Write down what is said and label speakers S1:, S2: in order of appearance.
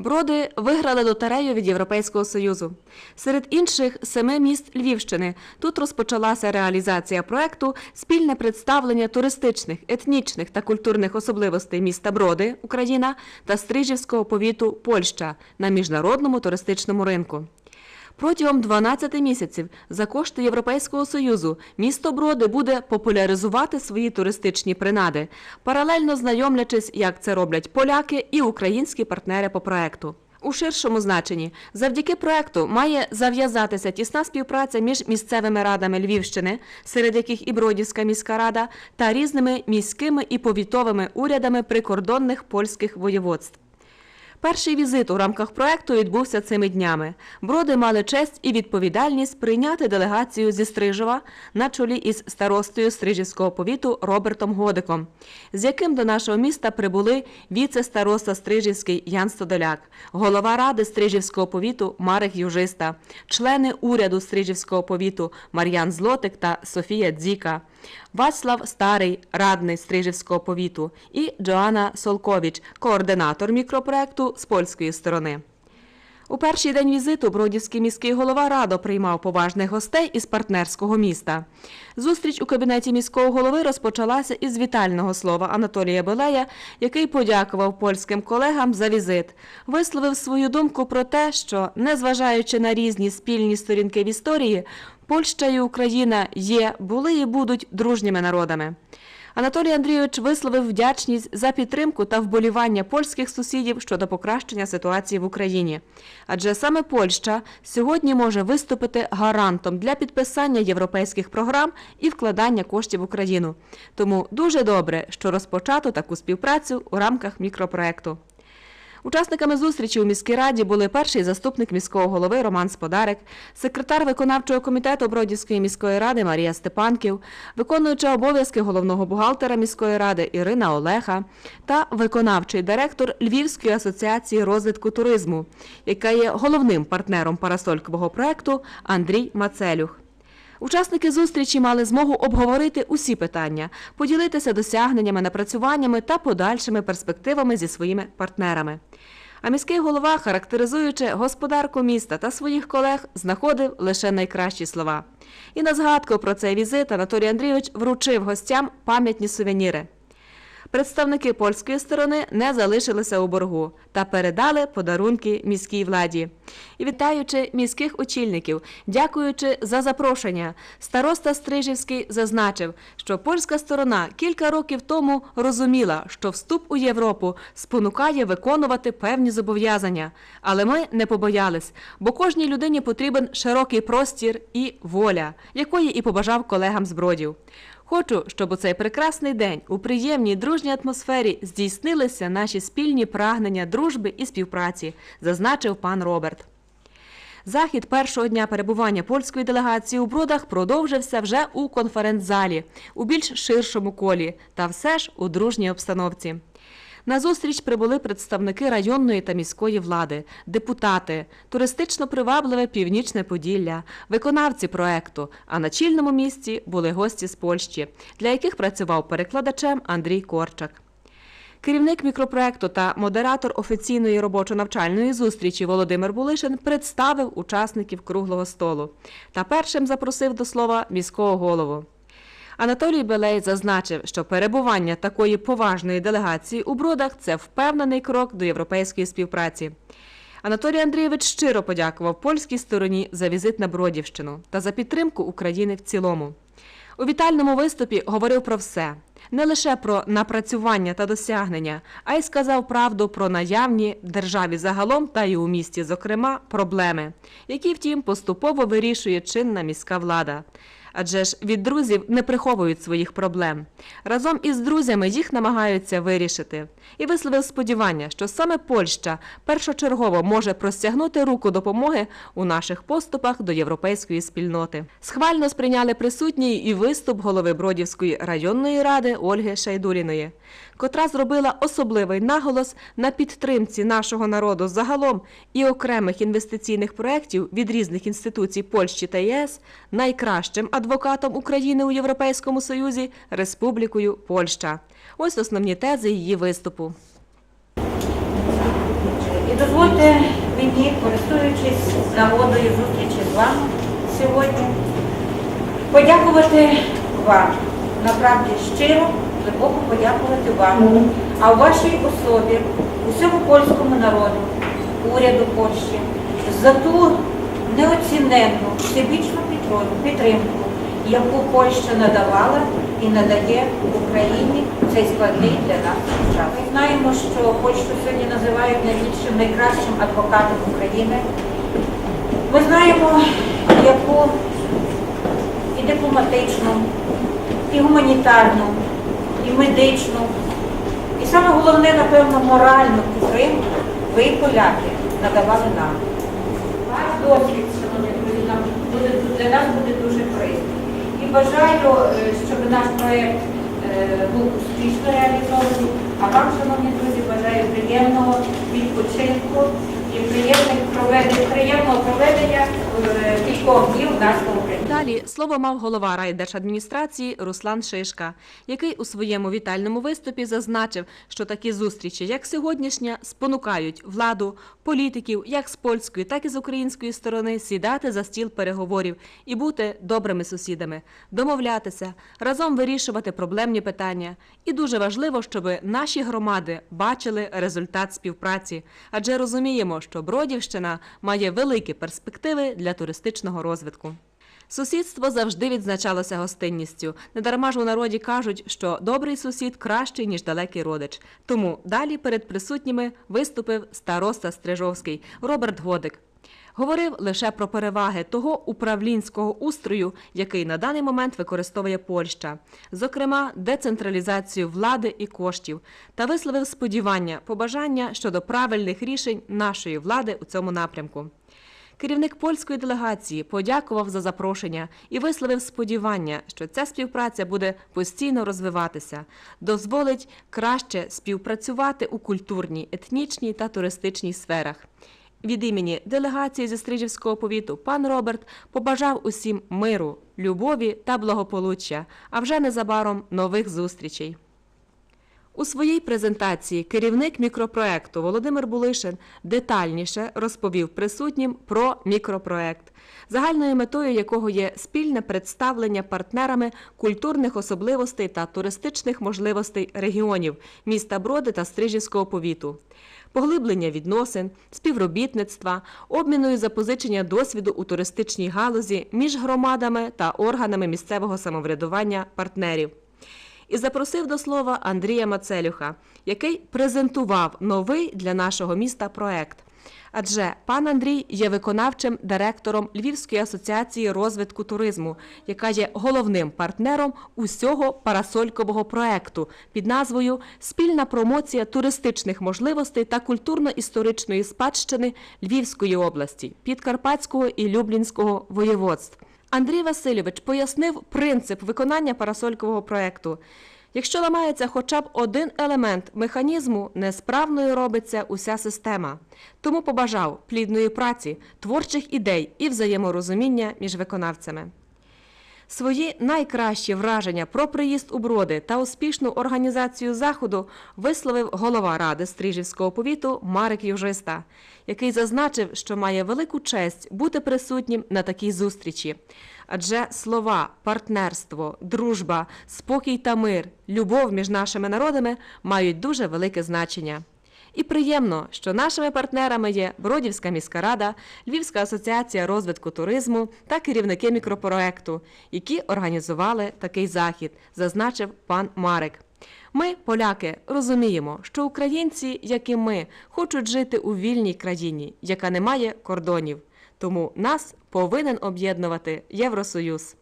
S1: Броди виграли лотерею від Європейського Союзу. Серед інших семи міст Львівщини тут розпочалася реалізація проекту спільне представлення туристичних, етнічних та культурних особливостей міста Броди, Україна та Стрижівського повіту Польща на міжнародному туристичному ринку. Протягом 12 місяців за кошти Європейського Союзу місто Броди буде популяризувати свої туристичні принади, паралельно знайомлячись, як це роблять поляки і українські партнери по проекту. У ширшому значенні завдяки проекту має зав'язатися тісна співпраця між місцевими радами Львівщини, серед яких і Бродівська міська рада, та різними міськими і повітовими урядами прикордонних польських воєводств. Перший візит у рамках проекту відбувся цими днями. Броди мали честь і відповідальність прийняти делегацію зі Стрижова на чолі із старостою Стрижівського повіту Робертом Годиком, з яким до нашого міста прибули віце-староста Стрижівський Ян Стодоляк, голова ради Стрижівського повіту Марик Южиста, члени уряду Стрижівського повіту Мар'ян Злотик та Софія Дзіка, Вацлав Старий, радний Стрижівського повіту, і Джоанна Солкович, координатор мікропроекту з польської сторони. У перший день візиту Бродівський міський голова радо приймав поважних гостей із партнерського міста. Зустріч у кабінеті міського голови розпочалася із вітального слова Анатолія Белея, який подякував польським колегам за візит, висловив свою думку про те, що, незважаючи на різні спільні сторінки в історії, Польща і Україна є, були і будуть дружніми народами. Анатолій Андрійович висловив вдячність за підтримку та вболівання польських сусідів щодо покращення ситуації в Україні. Адже саме Польща сьогодні може виступити гарантом для підписання європейських програм і вкладання коштів в Україну. Тому дуже добре, що розпочато таку співпрацю у рамках мікропроекту. Учасниками зустрічі у міській раді були перший заступник міського голови Роман Сподарик, секретар виконавчого комітету Бродівської міської ради Марія Степанків, виконуюча обов'язки головного бухгалтера міської ради Ірина Олеха та виконавчий директор Львівської асоціації розвитку туризму, яка є головним партнером парасолькового проекту Андрій Мацелюх. Учасники зустрічі мали змогу обговорити усі питання, поділитися досягненнями, напрацюваннями та подальшими перспективами зі своїми партнерами. А міський голова, характеризуючи господарку міста та своїх колег, знаходив лише найкращі слова. І на згадку про цей візит Анатолій Андрійович вручив гостям пам'ятні сувеніри. Представники польської сторони не залишилися у боргу та передали подарунки міській владі. І вітаючи міських очільників, дякуючи за запрошення, староста Стрижівський зазначив, що польська сторона кілька років тому розуміла, що вступ у Європу спонукає виконувати певні зобов'язання. Але ми не побоялись, бо кожній людині потрібен широкий простір і воля, якої і побажав колегам з бродів. Хочу, щоб у цей прекрасний день у приємній дружній атмосфері здійснилися наші спільні прагнення дружби і співпраці, зазначив пан Роберт. Захід першого дня перебування польської делегації у Бродах продовжився вже у конференц-залі, у більш ширшому колі та все ж у дружній обстановці. На зустріч прибули представники районної та міської влади, депутати, туристично привабливе північне Поділля, виконавці проекту. А на чільному місці були гості з Польщі, для яких працював перекладачем Андрій Корчак. Керівник мікропроекту та модератор офіційної робочо-навчальної зустрічі Володимир Булишин представив учасників круглого столу та першим запросив до слова міського голову. Анатолій Белей зазначив, що перебування такої поважної делегації у бродах це впевнений крок до європейської співпраці. Анатолій Андрійович щиро подякував польській стороні за візит на Бродівщину та за підтримку України в цілому. У вітальному виступі говорив про все не лише про напрацювання та досягнення, а й сказав правду про наявні державі загалом та й у місті, зокрема, проблеми, які, втім, поступово вирішує чинна міська влада. Адже ж від друзів не приховують своїх проблем. Разом із друзями їх намагаються вирішити. І висловив сподівання, що саме Польща першочергово може простягнути руку допомоги у наших поступах до європейської спільноти. Схвально сприйняли присутній і виступ голови Бродівської районної ради Ольги Шайдуліної, котра зробила особливий наголос на підтримці нашого народу загалом і окремих інвестиційних проєктів від різних інституцій Польщі та ЄС найкращим адвокатом України у Європейському Союзі Республікою Польща. Ось основні тези її виступу.
S2: І Дозвольте мені, користуючись нагодою зустрічі з вами сьогодні, подякувати вам, направді щиро, глибоко подякувати вам, а у вашій особі, усьому польському народу, уряду Польщі, за ту неоціненну всебічну підтримку, яку Польща надавала і надає Україні цей складний для нас час. Ми знаємо, що Польщу сьогодні називають найбільшим, найкращим адвокатом України. Ми знаємо, яку і дипломатичну, і гуманітарну, і медичну, і саме головне, напевно, моральну підтримку ви, поляки, надавали нам. Ваш досвід, шановні друзі, для нас буде дуже корисний. Бажаю, е, щоб наш проєкт е, був успішно реалізований. А вам, шановні друзі, бажаю приємного відпочинку і приємного проведення е, кількох днів нашого Україні.
S1: Далі слово мав голова райдержадміністрації Руслан Шишка, який у своєму вітальному виступі зазначив, що такі зустрічі, як сьогоднішня, спонукають владу, політиків, як з польської, так і з української сторони, сідати за стіл переговорів і бути добрими сусідами, домовлятися, разом вирішувати проблемні питання. І дуже важливо, щоб наші громади бачили результат співпраці, адже розуміємо, що Бродівщина має великі перспективи для туристичного розвитку. Сусідство завжди відзначалося гостинністю. Недарма ж у народі кажуть, що добрий сусід кращий, ніж далекий родич. Тому далі перед присутніми виступив староста Стрижовський Роберт Годик. Говорив лише про переваги того управлінського устрою, який на даний момент використовує Польща, зокрема децентралізацію влади і коштів, та висловив сподівання, побажання щодо правильних рішень нашої влади у цьому напрямку. Керівник польської делегації подякував за запрошення і висловив сподівання, що ця співпраця буде постійно розвиватися, дозволить краще співпрацювати у культурній, етнічній та туристичній сферах. Від імені делегації зі Стрижівського повіту пан Роберт побажав усім миру, любові та благополуччя, а вже незабаром нових зустрічей. У своїй презентації керівник мікропроекту Володимир Булишин детальніше розповів присутнім про мікропроект, загальною метою якого є спільне представлення партнерами культурних особливостей та туристичних можливостей регіонів міста Броди та Стрижівського повіту. Поглиблення відносин, співробітництва, обміну запозичення досвіду у туристичній галузі між громадами та органами місцевого самоврядування партнерів і запросив до слова Андрія Мацелюха, який презентував новий для нашого міста проект. Адже пан Андрій є виконавчим директором Львівської асоціації розвитку туризму, яка є головним партнером усього парасолькового проекту під назвою Спільна промоція туристичних можливостей та культурно-історичної спадщини Львівської області, Підкарпатського і Люблінського воєводств. Андрій Васильович пояснив принцип виконання парасолькового проекту. Якщо ламається хоча б один елемент механізму, несправною робиться уся система. Тому побажав плідної праці, творчих ідей і взаєморозуміння між виконавцями. Свої найкращі враження про приїзд у броди та успішну організацію заходу висловив голова ради Стрижівського повіту Марик Южиста, який зазначив, що має велику честь бути присутнім на такій зустрічі. Адже слова партнерство, дружба, спокій та мир, любов між нашими народами мають дуже велике значення. І приємно, що нашими партнерами є Бродівська міська рада, Львівська асоціація розвитку туризму та керівники мікропроекту, які організували такий захід, зазначив пан Марик. Ми, поляки, розуміємо, що українці, як і ми, хочуть жити у вільній країні, яка не має кордонів. Тому нас повинен об'єднувати Євросоюз.